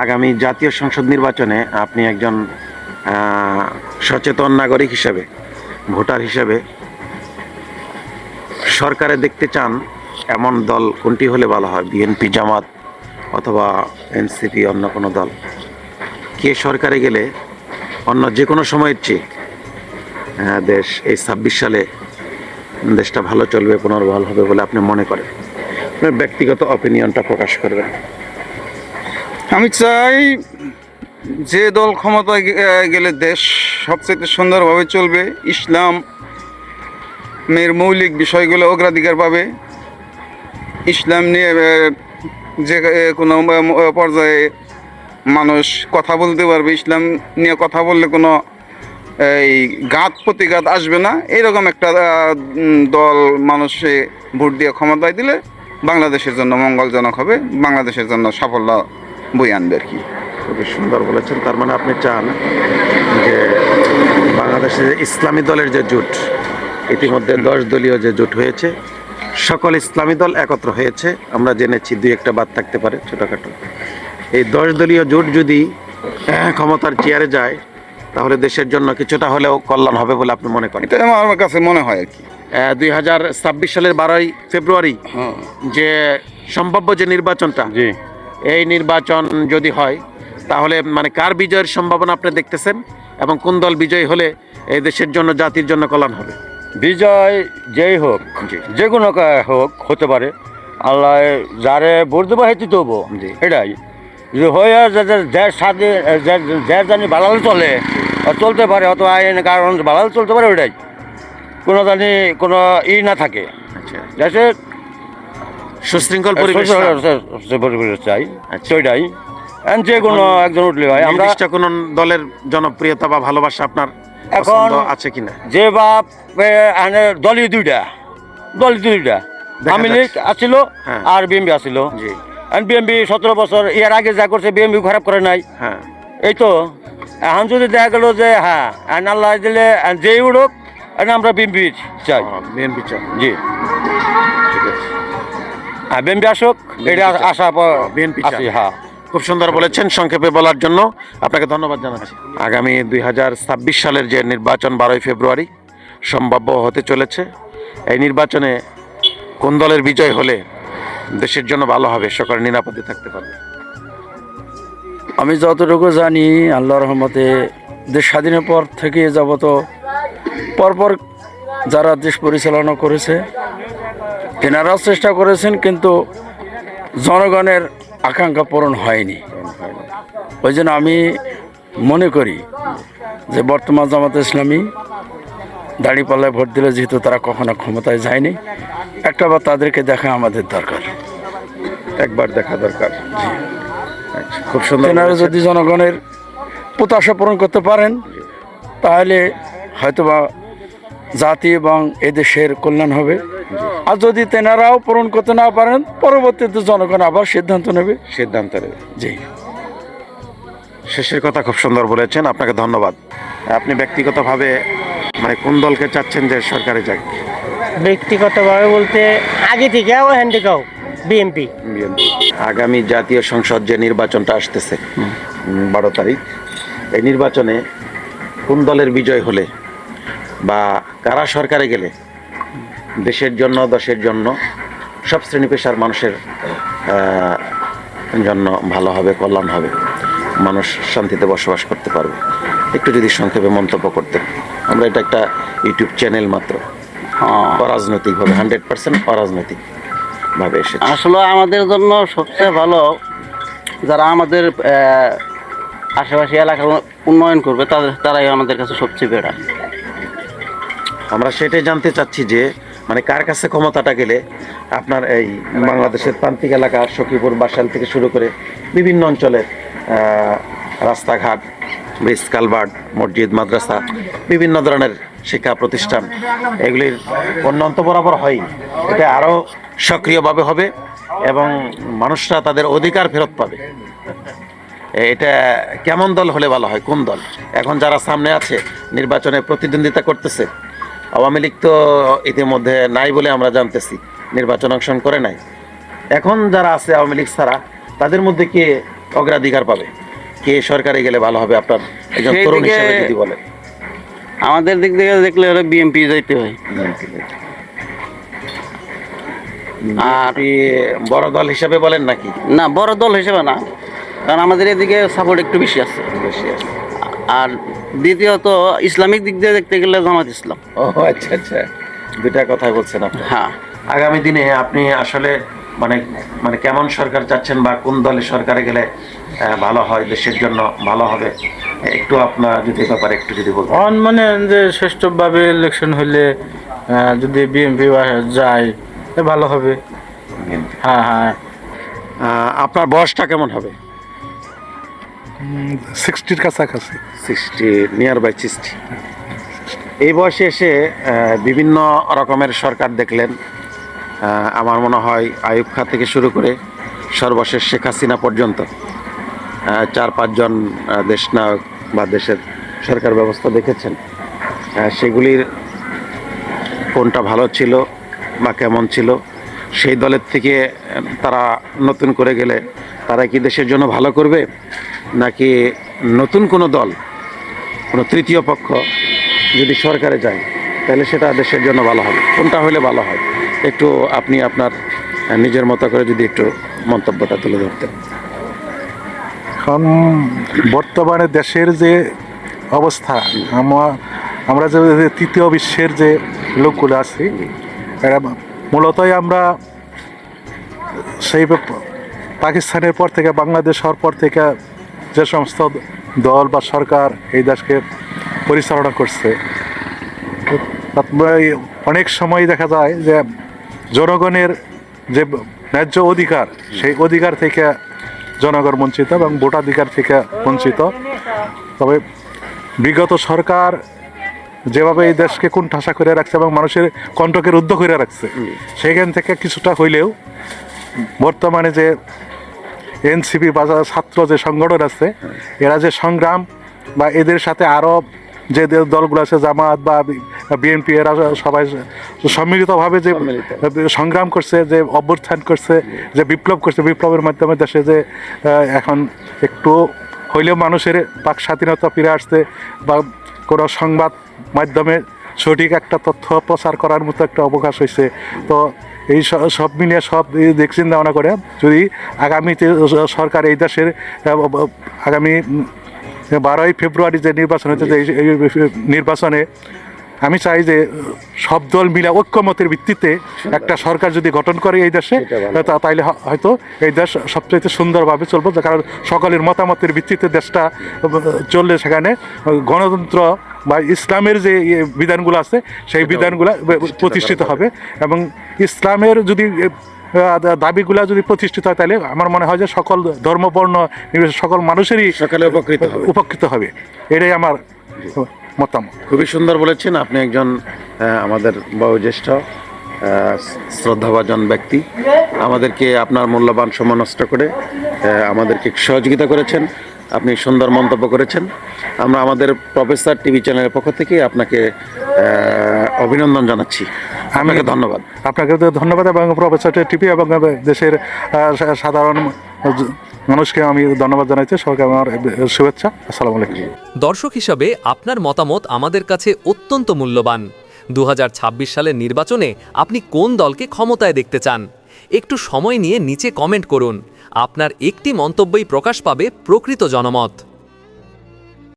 আগামী জাতীয় সংসদ নির্বাচনে আপনি একজন সচেতন নাগরিক হিসেবে, ভোটার হিসেবে সরকারে দেখতে চান, এমন দল কোনটি হলে ভালো হয়? বিএনপি, জামাত অথবা এনসিপি, অন্য কোনো দল? কে সরকারে গেলে অন্য যে কোনো সময়ের চেয়ে দেশ এই ছাব্বিশ সালে দেশটা ভালো চলবে, পুনর্বহাল হবে বলে আপনি মনে করেন? ব্যক্তিগত অপিনিয়নটা প্রকাশ করবেন। আমি চাই যে দল ক্ষমতায় গেলে দেশ সবচেয়ে সুন্দরভাবে চলবে। ইসলাম মের মৌলিক বিষয়গুলো অগ্রাধিকার পাবে। ইসলাম নিয়ে যে কোনো পর্যায়ে মানুষ কথা বলতে পারবে। ইসলাম নিয়ে কথা বললে কোনো, এই ঘাত প্রতিঘাত আসবে না। এরকম একটা দল মানুষে ভোট দিয়ে ক্ষমতায় দিলে বাংলাদেশের জন্য মঙ্গলজনক হবে। বাংলাদেশের জন্য সাফল্য বই আনবে আর কি। খুবই সুন্দর বলেছেন। তার মানে আপনি চান যে বাংলাদেশের ইসলামী দলের যে জোট ইতিমধ্যে দশ দলীয় যে জোট হয়েছে সকল ইসলামী দল একত্র হয়েছে। আমরা জেনেছি দুই একটা বাদ থাকতে পারে ছোটোখাটো। এই দশ দলীয় জোট যদি ক্ষমতার চেয়ারে যায় তাহলে দেশের জন্য কিছুটা হলেও কল্যাণ হবে বলে আপনি মনে করেন? এটা আমার কাছে মনে হয় আর কি। দুই হাজার ছাব্বিশ সালের বারোই ফেব্রুয়ারি যে সম্ভাব্য যে নির্বাচনটা এই নির্বাচন যদি হয় তাহলে মানে কার বিজয়ের সম্ভাবনা আপনি দেখতেছেন এবং কোন দল বিজয়ী হলে এই দেশের জন্য জাতির জন্য কল্যাণ হবে? বিজয় যেই হোক যে কোনো হোক হতে পারে। আল্লাহ যারে দেবো জি। এটাই। যে হয়ে যাদের যার সাথে যার- যার জানি বালাল চলে চলতে পারে অত আইন কারণ বালাল চলতে পারে ওইটাই। কোনো জানি কোনো ই না থাকে। আচ্ছা। যাতে সুশৃঙ্খল পরিবেশ পরিবেশ চাই আচ্ছা। সেটাই। যে কোনো একজন উঠলে হয় আমরা কোন দলের জনপ্রিয়তা বা ভালোবাসা আপনার এখন- আছে কিনা? যে বাপ এ, দলীয় দুইটা দলীয় দুইটা। আওয়ামী লীগ আসছিল হ্যাঁ। আর বিএমপি আসছিল জি। বিএমপি সতেরো বছর এর আগে যা করছে বিএমপি খারাপ করে নাই। হ্যাঁ। এই তো এখন যদি দেখা গেল যে হ্যাঁ আল্লাহ দিলে উঠুক আইন আমরা বিএমপি চাই। বিএনপি চান জি। আর বিএমপি আসুক এটা আশা প- BNP চাই। হ্যাঁ। খুব সুন্দর বলেছেন সংক্ষেপে বলার জন্য। আপনাকে ধন্যবাদ জানাচ্ছি। আগামী দুই হাজার ছাব্বিশ সালের যে নির্বাচন বারোই ফেব্রুয়ারি সম্ভাব্য হতে চলেছে এই নির্বাচনে কোন দলের বিজয় হলে দেশের জন্য ভালো হবে সকলে নিরাপদে থাকতে পারবে? আমি যতটুকু জানি আল্লাহ রহমতে দেশ স্বাধীনের পর থেকে যাবত পরপর যারা দেশ পরিচালনা করেছে তেনারাও চেষ্টা করেছেন কিন্তু জনগণের আকাঙ্ক্ষা পূরণ হয়নি। ওই জন্য আমি মনে করি যে বর্তমান জামাত ইসলামী দাঁড়িপাল্লায় ভোট দিলে যেহেতু তারা কখনো ক্ষমতায় যায়নি একটা বার তাদেরকে দেখা আমাদের দরকার। একবার দেখা দরকার। খুব সুন্দর তেনারা যদি জনগণের প্রত্যাশা পূরণ করতে পারেন তাহলে হয়তোবা জাতি এবং এদেশের কল্যাণ হবে। আর যদি তেনারাও পূরণ করতে না পারেন পরবর্তীতে জনগণ আবার সিদ্ধান্ত নেবে। সিদ্ধান্ত নেবে। জি। শেষের কথা খুব সুন্দর বলেছেন আপনাকে ধন্যবাদ। আপনি ব্যক্তিগতভাবে মানে কোন দলকে চাচ্ছেন যে সরকারে যাক? ব্যক্তিগতভাবে বলতে আগে থেকেও হ্যান্ডিকাও বিএমপি বিএনপি আগামী জাতীয় সংসদ যে নির্বাচনটা আসতেছে বারো তারিখ এই নির্বাচনে কোন দলের বিজয় হলে বা কারা সরকারে গেলে? দেশের জন্য দেশের জন্য সব শ্রেণি পেশার মানুষের জন্য ভালো হবে কল্যাণ হবে। মানুষ শান্তিতে বসবাস করতে পারবে। একটু যদি সংক্ষেপে মন্তব্য করতেন। আমরা এটা একটা ইউটিউব চ্যানেল মাত্র। অরাজনৈতিকভাবে হান্ড্রেড পার্সেন্ট অরাজনৈতিক ভাবে এসেছে। আসলে আমাদের জন্য সবচেয়ে ভালো যারা আমাদের আশেপাশে এলাকার উন্নয়ন করবে তাদের তারাই আমাদের কাছে সবচেয়ে বেড়া। আমরা সেটাই জানতে চাচ্ছি যে মানে কার কাছে ক্ষমতাটা গেলে আপনার এই বাংলাদেশের প্রান্তিক এলাকা সখীপুর বাসাল থেকে শুরু করে বিভিন্ন অঞ্চলের রাস্তাঘাট, ব্রিজ কালভার্ট মসজিদ, মাদ্রাসা, বিভিন্ন ধরনের শিক্ষা প্রতিষ্ঠান, এগুলির উন্নত বরাবর হয়। এটা আরও সক্রিয়ভাবে হবে এবং মানুষরা তাদের অধিকার ফেরত পাবে। এটা কেমন দল হলে ভালো হয়? কোন দল? এখন যারা সামনে আছে, নির্বাচনে প্রতিদ্বন্দ্বিতা করতেছে আওয়ামী লীগ তো ইতিমধ্যে নাই বলে আমরা জানতেছি নির্বাচন অংশগ্রহণ করে নাই। এখন যারা আছে আওয়ামী লীগ ছাড়া তাদের মধ্যে কে অগ্রাধিকার পাবে? কে সরকারে গেলে ভালো হবে আপনার একজন তরুণ হিসেবে যদি বলেন? আমাদের দিক থেকে দেখলে হলে বিএমপি যাইতে হয়। আর বড় দল হিসেবে বলেন নাকি? না বড় দল হিসেবে না কারণ আমাদের এদিকে সাপোর্ট একটু বেশি আছে। বেশি আছে। আর দ্বিতীয়ত ইসলামিক দিক দিয়ে দেখতে গেলে জামাত ইসলাম। ও আচ্ছা আচ্ছা। দুইটা কথাই বলছেন আপনি। হ্যাঁ। আগামী দিনে আপনি আসলে মানে মানে কেমন সরকার চাচ্ছেন বা কোন দলে সরকারে গেলে ভালো হয় দেশের জন্য ভালো হবে? একটু আপনার যদি ব্যাপারে একটু যদি বলতেন। অন মানে যে শ্রেষ্ঠভাবে ইলেকশন হলে যদি বিএনপি যায় ভালো হবে। হ্যাঁ হ্যাঁ। আপনার বয়সটা কেমন হবে? সিক্সটির কাছাকাছি। সিক্সটি নিয়ার বাই সিক্সটি এই বয়সে এসে বিভিন্ন রকমের সরকার দেখলেন। আমার মনে হয় আয়ুব খা থেকে শুরু করে সর্বশেষ শেখ হাসিনা পর্যন্ত। চার পাঁচজন দেশনায়ক বা দেশের সরকার ব্যবস্থা দেখেছেন। সেগুলির কোনটা ভালো ছিল বা কেমন ছিল, সেই দলের থেকে তারা নতুন করে গেলে তারা কি দেশের জন্য ভালো করবে? নাকি নতুন কোনো দল, কোনো তৃতীয় পক্ষ যদি সরকারে যায়, তাহলে সেটা দেশের জন্য ভালো হবে। কোনটা হলে ভালো হয়? একটু আপনি আপনার নিজের মতো করে যদি একটু মন্তব্যটা তুলে ধরতেন। এখন বর্তমানে দেশের যে অবস্থা আমরা আমরা যে তৃতীয় বিশ্বের যে লোকগুলো আছি, এরা মূলতই আমরা সেই পাকিস্তানের পর থেকে বাংলাদেশ হওয়ার পর থেকে যে সমস্ত দল বা সরকার এই দেশকে পরিচালনা করছে অনেক সময় দেখা যায় যে জনগণের যে ন্যায্য অধিকার সেই অধিকার থেকে জনগণ বঞ্চিত এবং ভোটাধিকার থেকে বঞ্চিত। তবে বিগত সরকার যেভাবে এই দেশকে কোন ঠাসা করে রাখছে এবং মানুষের কণ্ঠকে রুদ্ধ করে রাখছে সেখান থেকে কিছুটা হইলেও বর্তমানে যে এনসিপি বা ছাত্র যে সংগঠন আছে এরা যে সংগ্রাম বা এদের সাথে আরও যে দলগুলো আছে জামাত বা বিএনপি এরা সবাই সম্মিলিতভাবে যে সংগ্রাম করছে যে অভ্যুত্থান করছে যে বিপ্লব করছে বিপ্লবের মাধ্যমে দেশে যে এখন একটু হইলেও মানুষের বাক স্বাধীনতা ফিরে আসতে বা কোনো সংবাদ মাধ্যমে সঠিক একটা তথ্য প্রচার করার মতো একটা অবকাশ হয়েছে তো এই সব মিলিয়ে সব দিক চিন্তা ভাবনা করে। যদি আগামীতে সরকার এই দেশের আগামী বারোই ফেব্রুয়ারি যে নির্বাচন হচ্ছে নির্বাচনে আমি চাই যে সব দল মিলে ঐক্যমতের ভিত্তিতে একটা সরকার যদি গঠন করে এই দেশে তাইলে হয়তো এই দেশ সবচেয়ে সুন্দরভাবে চলবো। কারণ সকলের মতামতের ভিত্তিতে দেশটা চললে সেখানে গণতন্ত্র বা ইসলামের যে বিধানগুলো আছে সেই বিধানগুলো প্রতিষ্ঠিত হবে। এবং ইসলামের যদি দাবিগুলা যদি প্রতিষ্ঠিত হয় তাহলে আমার মনে হয় যে সকল ধর্ম বর্ণ নির্বিশেষে সকল মানুষেরই সকালে উপকৃত হবে। এটাই আমার মতামত। খুবই সুন্দর বলেছেন। আপনি একজন আমাদের বয়োজ্যেষ্ঠ শ্রদ্ধাভাজন ব্যক্তি। আমাদেরকে আপনার মূল্যবান সময় নষ্ট করে আমাদেরকে সহযোগিতা করেছেন। আপনি সুন্দর মন্তব্য করেছেন। আমরা আমাদের প্রফেসর টিভি চ্যানেলের পক্ষ থেকে আপনাকে অভিনন্দন জানাচ্ছি। আপনাকে ধন্যবাদ। আপনাকে তো ধন্যবাদ এবং প্রফেসর টিপি এবং দেশের সাধারণ মানুষকে আমি ধন্যবাদ জানাইছি। সবাইকে আমার শুভেচ্ছা। আসসালামু আলাইকুম। দর্শক হিসাবে আপনার মতামত আমাদের কাছে অত্যন্ত মূল্যবান। দু হাজার ছাব্বিশ সালের নির্বাচনে আপনি কোন দলকে ক্ষমতায় দেখতে চান? একটু সময় নিয়ে নিচে কমেন্ট করুন। আপনার একটি মন্তব্যই প্রকাশ পাবে প্রকৃত জনমত।